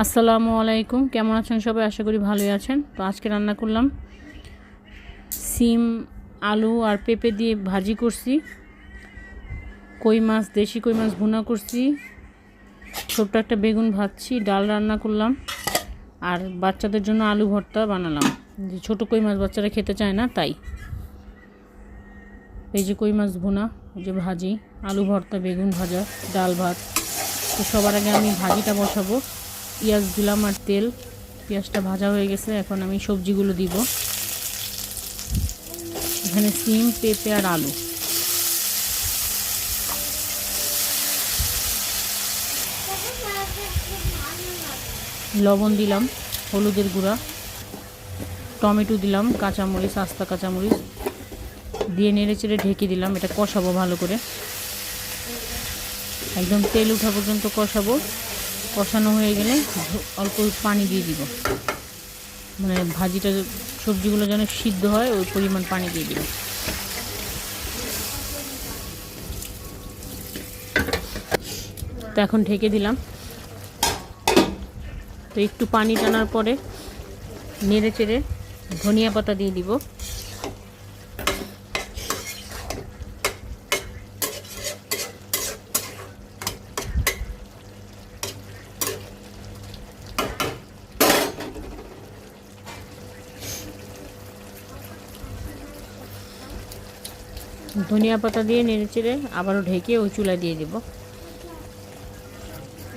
আসসালামু আলাইকুম। কেমন আছেন সবাই? আশা করি ভালোই আছেন। তো আজকে রান্না করলাম সিম, আলু আর পেঁপে দিয়ে ভাজি করছি। কই মাছ, দেশি কই মাছ ভুনা করছি। ছোট্ট একটা বেগুন ভাজছি, ডাল রান্না করলাম। আর বাচ্চাদের জন্য আলু ভর্তা বানালাম। যে ছোটো কই মাছ বাচ্চারা খেতে চায় না, তাই। এই যে কই মাছ ভুনা যে ভাজি, আলু ভর্তা, বেগুন ভাজা, ডাল ভাত। তো সবার আগে আমি ভাজিটা বসাবো। পেঁয়াজ দিলাম আর তেল। পেঁয়াজটা ভাজা হয়ে গেছে, এখন আমি সবজিগুলো দিব। এখানে সিম, পেঁপে আর আলু। লবণ দিলাম, হলুদের গুঁড়া। টমেটো দিলাম, কাঁচামরিচ, আস্তা কাঁচামরিচ। দিয়ে নেড়ে চেড়ে ঢেকে দিলাম, এটা কষাবো ভালো করে। একদম তেল উঠা পর্যন্ত কষাবো। কষানো হয়ে গেলে অল্প পানি দিয়ে দিব। মানে ভাজিটা সবজিগুলো যেন সিদ্ধ হয়, ওই পরিমাণ পানি দিয়ে দিব। তো এখন ঢেকে দিলাম। তো একটু পানি টানার পরে নেড়ে চেড়ে ধনিয়া পাতা দিয়ে দিব। ধনিয়া পাতা দিয়ে নেড়ে চেড়ে আবারও ঢেকে ওই চুলায় দিয়ে দেব।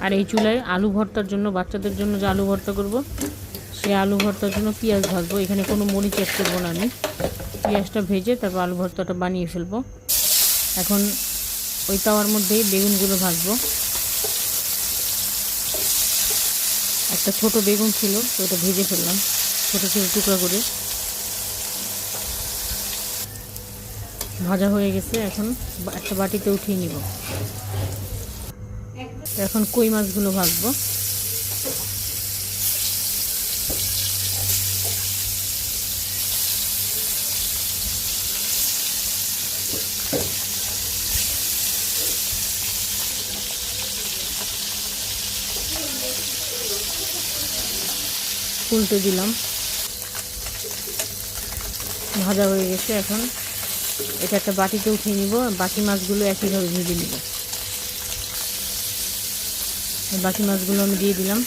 আর এই চুলায় আলু ভর্তার জন্য, বাচ্চাদের জন্য যে আলু ভর্তা করব, সে আলু ভর্তার জন্য পেঁয়াজ ভাজবো। এখানে কোনো মরিচ অ্যাড করব না আমি। পেঁয়াজটা ভেজে তারপর আলু ভর্তাটা বানিয়ে ফেলব। এখন ওই তাওয়ার মধ্যেই বেগুনগুলো ভাজবো। একটা ছোট বেগুন ছিল, তো ওটা ভেজে ফেললাম, ছোটো ছোটো টুকরা করে। ভাজা হয়ে গেছে, এখন একটা বাটিতে উঠিয়ে নিব। এখন কই মাছগুলো ভাজবো? উল্টে দিলাম। ভাজা হয়ে গেছে এখন। এটা একটা বাটিতে উঠিয়ে নিব, বাকি মাছগুলো একইভাবে ভেজে নিব। বাকি মাছগুলো আমি দিয়ে দিলাম।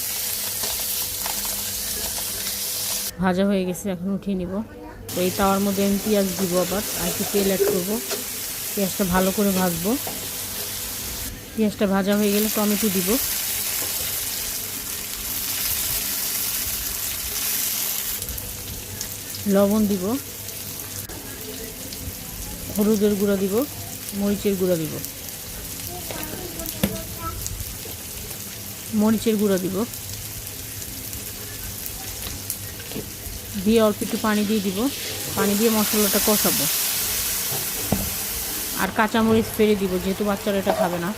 ভাজা হয়ে গেছে, এখন উঠিয়ে নিব। তো এই তাওয়ার মধ্যে আমি পেঁয়াজ দিব আবার, আর একটু তেল অ্যাড করব। পেঁয়াজটা ভালো করে ভাজবো। পেঁয়াজটা ভাজা হয়ে গেলে টমেটো দিব। লবণ দিব। হলুদের গুঁড়া দিব, মরিচের গুঁড়া দিব। মরিচের গুঁড়া দিব। দিয়ে অল্প একটু পানি দিয়ে দিব। পানি দিয়ে মশলাটা কষাবো। আর কাঁচামরিচ ফেলে দিব, যেহেতু বাচ্চারা এটা খাবে না।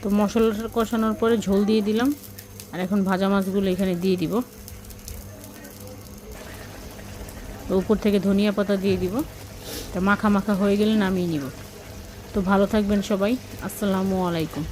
তো মশলাটা কষানোর পরে ঝোল দিয়ে দিলাম। আর এখন ভাজা মাছগুলো এখানে দিয়ে দিব। উপর থেকে ধনিয়া পাতা দিয়ে দিব। তা মাখা মাখা হয়ে গেলে নামিয়ে নিব। তো ভালো থাকবেন সবাই। আসসালামু আলাইকুম।